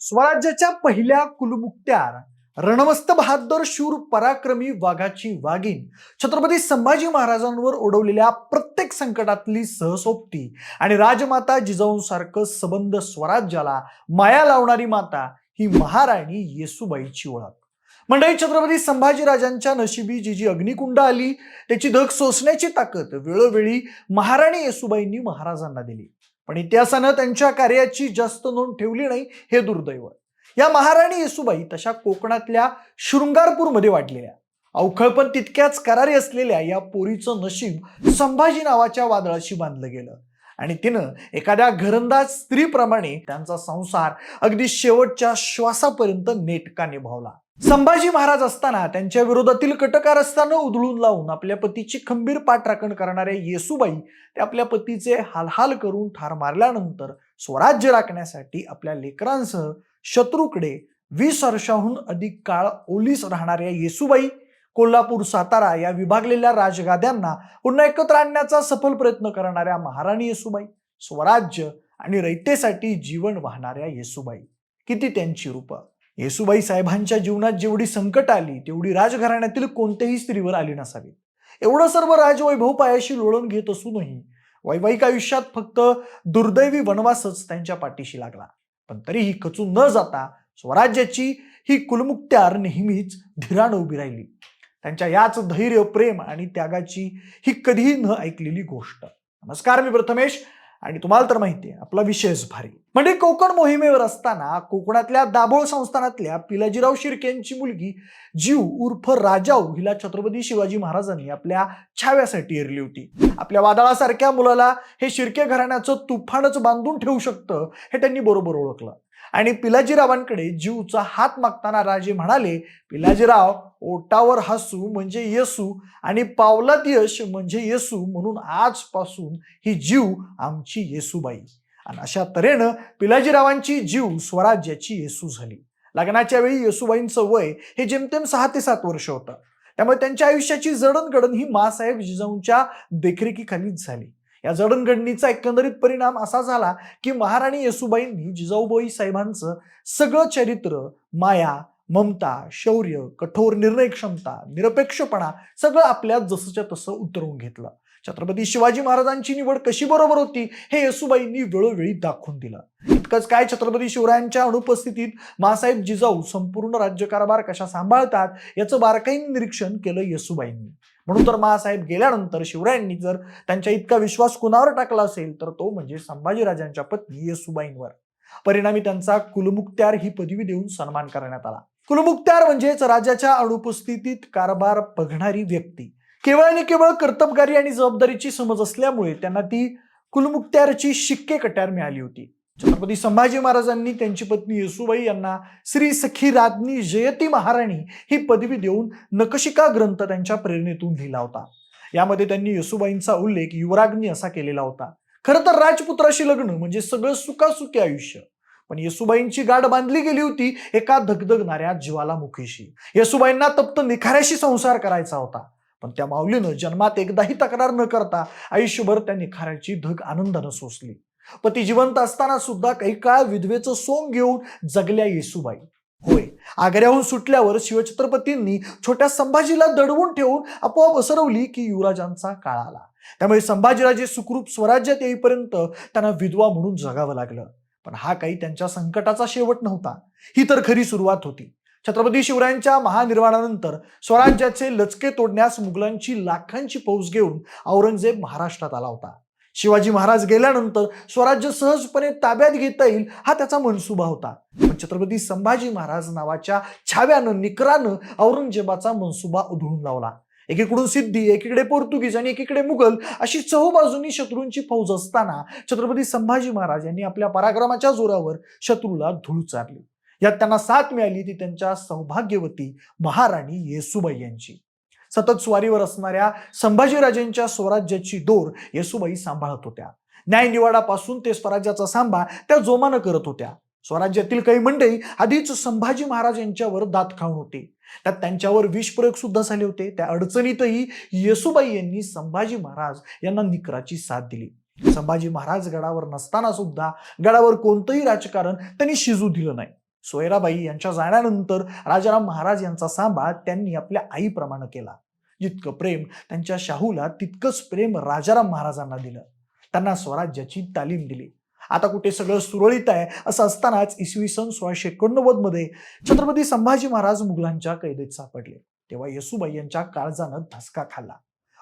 स्वराज्याच्या पहिल्या कुलमुक्त्यार रणमस्त बहादर शूर पराक्रमी वाघाची वाघीण छत्रपती संभाजी महाराजांवर ओढवलेल्या प्रत्येक संकटातली सहसोपती आणि राजमाता जिजाऊंसारखं सबंध स्वराज्याला माया लावणारी माता ही महाराणी येसुबाईची ओळख. मंडळी छत्रपती संभाजीराजांच्या नशिबी जी जी अग्निकुंड आली त्याची धग सोसण्याची ताकद वेळोवेळी महाराणी येसुबाईंनी महाराजांना दिली. पण इतिहासानं त्यांच्या कार्याची जास्त नोंद ठेवली नाही हे दुर्दैव या महाराणी येसुबाई तशा कोकणातल्या शृंगारपूरमध्ये वाढलेल्या. अवखळ पण तितक्याच करारी असलेल्या या पोरीचं नशीब संभाजी नावाच्या वादळाशी बांधलं गेलं. आणि तिनं एखाद्या घरंदाज स्त्रीप्रमाणे त्यांचा संसार अगदी शेवटच्या श्वासापर्यंत नेटका निभावला. संभाजी महाराज असताना त्यांच्या विरोधातील कटकारस्थानं उधळून लावून आपल्या पतीची खंबीर पाठराखण करणाऱ्या येसुबाई ते आपल्या पतीचे हालहाल करून ठार मारल्यानंतर स्वराज्य राखण्यासाठी आपल्या लेकरांसह शत्रूकडे वीस वर्षाहून अधिक काळ ओलीस राहणाऱ्या येसुबाई कोल्हापूर सातारा या विभागलेल्या राजगाद्यांना पुन्हा एकत्र आणण्याचा सफल प्रयत्न करणाऱ्या महाराणी येसुबाई स्वराज्य आणि रयतेसाठी जीवन वाहणाऱ्या येसुबाई. किती त्यांची रूपं? येसुबाई साहेबांच्या जीवनात जेवढी संकट आली तेवढी राजघराण्यातील कोणत्याही स्त्रीवर आली नसावी. एवढं सर्व राजवैभव पायाशी लोळून घेत असूनही वैवाहिक आयुष्यात फक्त दुर्दैवी वनवासच त्यांच्या पाठीशी लागला. पण तरीही खचून न जाता स्वराज्याची ही कुलमुक्त्यार नेहमीच धीरानं उभी राहिली. त्यांच्या याच धैर्य प्रेम आणि त्यागाची ही कधीही न ऐकलेली गोष्ट. नमस्कार मी प्रथमेश. आणि तुम्हाला तर माहिती आहे आपला विषयच भारी म्हणजे कोकण मोहिमेवर असताना कोकणातल्या दाभोळ संस्थानातल्या पिलाजीराव शिर्केंची मुलगी जीव उर्फ राजाऊ हिला छत्रपती शिवाजी महाराजांनी आपल्या छाव्यासाठी एरली होती. आपल्या वादळासारख्या मुलाला हे शिर्के घराण्याचं तुफानच बांधून ठेवू शकतं हे त्यांनी बरोबर ओळखलं. आणि पिलाजीरावांकडे जीवचा हात मागताना राजे म्हणाले पिलाजीराव ओटावर हसू म्हणजे येसू आणि पावलात यश म्हणजे येसू म्हणून आजपासून ही जीव आमची येसूबाई. आणि अशा तऱ्हेनं पिलाजीरावांची जीव स्वराज्याची येसू झाली. लग्नाच्या वेळी येसूबाईंचं वय हे जेमतेम सहा ते सात वर्ष होतं. त्यामुळे त्यांच्या आयुष्याची जडणघडण ही मासाहेब जिजाऊंच्या देखरेखीखालीच झाली. या जडणघडणीचा एकंदरीत परिणाम असा झाला की महाराणी येसुबाईंनी जिजाऊबाई साहेबांचं सगळं चरित्र माया ममता शौर्य कठोर निर्णय क्षमता निरपेक्षपणा सगळं आपल्यात जसंच्या तसं उतरवून घेतलं. छत्रपती शिवाजी महाराजांची निवड कशी बरोबर होती हे येसुबाईंनी वेळोवेळी दाखवून दिलं. इतकंच काय छत्रपती शिवरायांच्या अनुपस्थितीत मासाहेब जिजाऊ संपूर्ण राज्यकारभार कशा सांभाळतात याचं बारकाईने निरीक्षण केलं येसुबाईंनी. म्हणून तर मासाहेब गेल्यानंतर शिवरायांनी जर त्यांच्या इतका विश्वास कुणावर टाकला असेल तर तो म्हणजे संभाजीराजांच्या पत्नी येसुबाईंवर. परिणामी त्यांचा कुलमुक्त्यार ही पदवी देऊन सन्मान करण्यात आला. कुलमुक्त्यार म्हणजेच राजाच्या अनुपस्थितीत कारभार बघणारी व्यक्ती. केवळ आणि केवळ कर्तबगारी आणि जबाबदारीची समज असल्यामुळे त्यांना ती कुलमुक्त्यारची शिक्के कट्यार मिळाली होती. छत्रपती संभाजी महाराजांनी त्यांची पत्नी येसुबाई यांना श्री सखी राज्ञी जयती महाराणी ही पदवी देऊन नकशिका ग्रंथ त्यांच्या प्रेरणेतून लिहिला होता. यामध्ये त्यांनी येसुबाईंचा उल्लेख युवराज्ञी असा केलेला होता. खरं तर राजपुत्राशी लग्न म्हणजे सगळं सुखासुखी आयुष्य. पण येसुबाईंची गाठ बांधली गेली होती एका धगधगणाऱ्या जीवालामुखीशी येसुबाईंना तप्त निखाऱ्याशी संसार करायचा होता. पण त्या माऊलीनं जन्मात एकदाही तक्रार न करता आयुष्यभर त्या निखाऱ्याची धग आनंदानं सोसली. पती जिवंत असताना सुद्धा काही काळ विधवेचं सोंग घेऊन जगल्या येसुबाई. होय आग्र्याहून सुटल्यावर शिवछत्रपतींनी छोट्या संभाजीला दडवून ठेवून आपोआप असरवली की युवराजांचा काळ आला. त्यामुळे संभाजीराजे सुखरूप स्वराज्यात येईपर्यंत त्यांना विधवा म्हणून जगावं लागलं. पण हा काही त्यांच्या संकटाचा शेवट नव्हता. ही तर खरी सुरुवात होती. छत्रपती शिवरायांच्या महानिर्वाणानंतर स्वराज्याचे लचके तोडण्यास मुघलांची लाखांची फौज घेऊन औरंगजेब महाराष्ट्रात आला होता. शिवाजी महाराज गेल्यानंतर स्वराज्य सहजपणे ताब्यात घेता येईल हा त्याचा मनसुबा होता. पण छत्रपती संभाजी महाराज नावाच्या छाव्यानं निकरानं औरंगजेबाचा मनसुबा उधळून लावला. एकीकडून सिद्धी एकीकडे पोर्तुगीज आणि एकीकडे मुघल अशी चहूबाजूंनी शत्रूंची फौज असताना छत्रपती संभाजी महाराज यांनी आपल्या पराक्रमाच्या जोरावर शत्रूला धूळ चारली. यात त्यांना साथ मिळाली ती त्यांच्या सौभाग्यवती महाराणी येसुबाई यांची. सतत स्वारीवर असणाऱ्या संभाजीराजेंच्या स्वराज्याची दोर येसुबाई सांभाळत होत्या. न्यायनिवाडापासून ते स्वराज्याचा सांभाळ त्या जोमानं करत होत्या. स्वराज्यातील काही मंडळी आधीच संभाजी महाराज यांच्यावर दात खाऊन होते. त्यात त्यांच्यावर विषप्रयोग सुद्धा झाले होते. त्या अडचणीतही येसुबाई यांनी संभाजी महाराज यांना निकराची साथ दिली. संभाजी महाराज गडावर नसताना सुद्धा गडावर कोणतंही राजकारण त्यांनी शिजू दिलं नाही. सोयराबाई यांच्या जाण्यानंतर राजाराम महाराज यांचा सांभाळ त्यांनी आपल्या आईप्रमाणे केला. जितकं प्रेम त्यांच्या शाहूला तितकंच प्रेम राजाराम महाराजांना दिलं. त्यांना स्वराज्याची तालीम दिली. आता कुठे सगळं सुरळीत आहे असं असतानाच इसवी सन सोळाशे एकोणनव्वदमध्ये छत्रपती संभाजी महाराज मुघलांच्या कैदेत सापडले. तेव्हा येसुबाई यांच्या काळजानं धसका खाल्ला.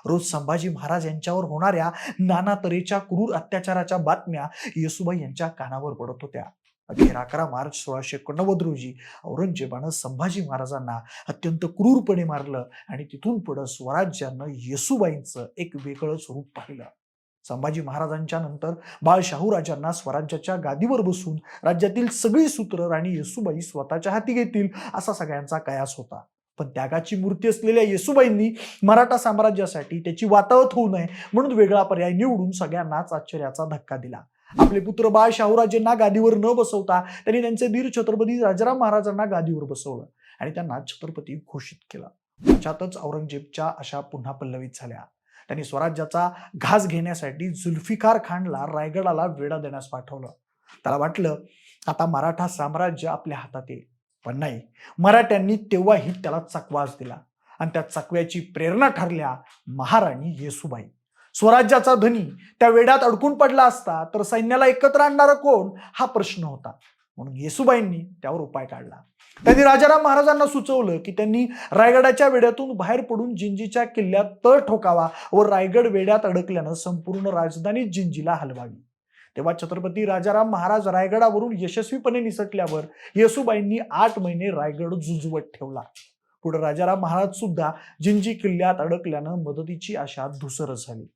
रोज संभाजी महाराज यांच्यावर होणाऱ्या नाना तऱ्हेच्या क्रूर अत्याचाराच्या बातम्या येसुबाई यांच्या कानावर पडत होत्या. अखेर अकरा मार्च सोळाशे एकोणनव्वद रोजी औरंगजेबानं संभाजी महाराजांना अत्यंत क्रूरपणे मारलं आणि तिथून पुढं स्वराज्यानं येसुबाईंचं एक वेगळंच रूप पाहिलं. संभाजी महाराजांच्या नंतर बाळशाहू राजांना स्वराज्याच्या गादीवर बसून राज्यातील सगळी सूत्र राणी येसुबाई स्वतःच्या हाती घेतील असा सगळ्यांचा कयास होता. पण त्यागाची मूर्ती असलेल्या येसुबाईंनी मराठा साम्राज्यासाठी त्याची वातावत होऊ नये म्हणून वेगळा पर्याय निवडून सगळ्यांनाच आश्चर्याचा धक्का दिला. आपले पुत्र बाळ शाहूराजेंना गादीवर न बसवता त्यांनी त्यांचे वीर छत्रपती राजाराम महाराजांना गादीवर बसवलं आणि त्यांना छत्रपती घोषित केला. त्याच्यातच औरंगजेबच्या अशा पुन्हा पल्लवीत झाल्या. त्यांनी स्वराज्याचा घास घेण्यासाठी जुल्फिकार खानला रायगडाला वेढा देण्यास पाठवलं. त्याला वाटलं आता मराठा साम्राज्य आपल्या हातात येईल. पण नाही मराठ्यांनी तेव्हाही त्याला चकवास दिला. आणि त्या चकव्याची प्रेरणा ठरल्या महाराणी येसुबाई. स्वराज्याचा धनी त्या वेड्यात अडकून पडला असता तर सैन्याला एकत्र आणणारा कोण? हा प्रश्न होता. म्हणून येसुबाईंनी त्यावर उपाय काढला. त्यांनी राजाराम महाराजांना सुचवलं की त्यांनी रायगडाच्या वेड्यातून बाहेर पडून जिंजीच्या किल्ल्यात तळ ठोकावा व रायगड वेड्यात अडकल्यानं संपूर्ण राजधानी जिंजीला हलवावी. तेव्हा छत्रपती राजाराम महाराज रायगडावरून यशस्वीपणे निसटल्यावर येसुबाईंनी आठ महिने रायगड झुजवत ठेवला. पुढे राजाराम महाराज सुद्धा जिंजी किल्ल्यात अडकल्यानं मदतीची आशा धुसर झाली.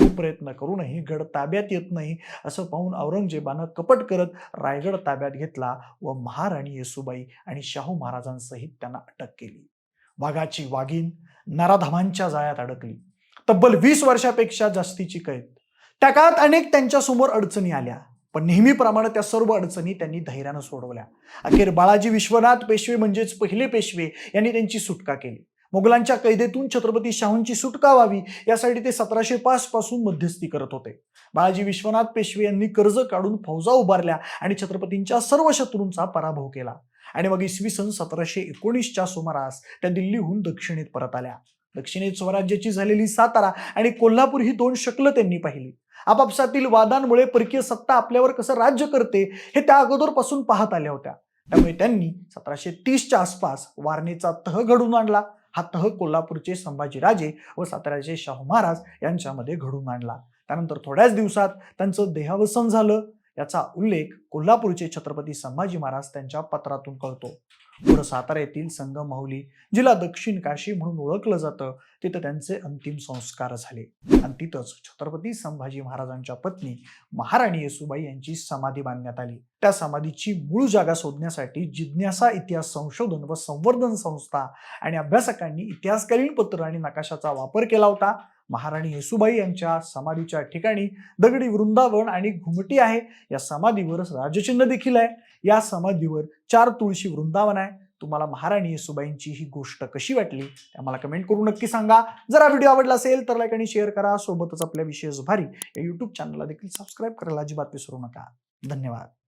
प्रयत्न करूनही गड ताब्यात येत नाही असं पाहून औरंगजेबानं कपट करत रायगड ताब्यात घेतला व महाराणी येसुबाई आणि शाहू महाराजांसहित त्यांना अटक केली. वाघाची वाघीण नराधमांच्या जाळ्यात अडकली. तब्बल वीस वर्षापेक्षा जास्तीची कैद. त्या काळात अनेक त्यांच्यासमोर अडचणी आल्या पण नेहमीप्रमाणे त्या सर्व अडचणी त्यांनी धैर्यानं सोडवल्या. अखेर बाळाजी विश्वनाथ पेशवे म्हणजेच पहिले पेशवे यांनी त्यांची सुटका केली. मुघलांच्या कैदेतून छत्रपती शाहूंची सुटका व्हावी? यासाठी ते सतराशे पाच पासून मध्यस्थी करत होते. बाळाजी विश्वनाथ पेशवे यांनी कर्ज काढून फौजा उभारल्या आणि छत्रपतींच्या सर्व शत्रूंचा पराभव केला. आणि मग इसवी सन सतराशे एकोणीसच्या सुमारास त्या दिल्लीहून दक्षिणेत परत आल्या. दक्षिणेत स्वराज्याची झालेली सातारा आणि कोल्हापूर ही दोन शकलं त्यांनी पाहिली. आपापसातील वादांमुळे परकीय सत्ता आपल्यावर कसं राज्य करते हे त्या अगोदरपासून पाहत आल्या होत्या. त्यामुळे त्यांनी सतराशे तीसच्या आसपास वारणेचा तह घडून आणला. हा तह कोल्हापूरचे संभाजीराजे व साताऱ्याचे शाहू महाराज यांच्यामध्ये घडून आणला. त्यानंतर थोड्याच दिवसात त्यांचं देहावसन झालं. याचा उल्लेख कोल्हापूरचे छत्रपती संभाजी महाराज त्यांच्या पत्रातून कळतो. पुढं सातारा येथील संगम माहुली जिला दक्षिण काशी म्हणून ओळखलं जातं तिथं त्यांचे अंतिम संस्कार झाले. आणि तिथंच छत्रपती संभाजी महाराजांच्या पत्नी महाराणी येसुबाई यांची समाधी बांधण्यात आली. त्या समाधीची मूळ जागा शोधण्यासाठी जिज्ञासा इतिहास संशोधन व संवर्धन संस्था आणि अभ्यासकांनी इतिहासकालीन पत्र आणि नकाशाचा वापर केला होता. महाराणी येसुबाई यांच्या समाधीच्या ठिकाणी दगडी वृंदावन आणि घुमटी आहे. या समाधीवर राजचिन्ह देखील आहे. या समाधीवर चार तुळशी वृंदावन आहे. तुम्हाला महाराणी येसुबाईंची ही गोष्ट कशी वाटली ते आम्हाला कमेंट करून नक्की सांगा. जर हा व्हिडिओ आवडला असेल तर लाईक आणि शेअर करा. सोबतच आपल्या विशेष भारी या युट्यूब चॅनलला देखील सबस्क्राईब करायला अजिबात विसरू नका. धन्यवाद.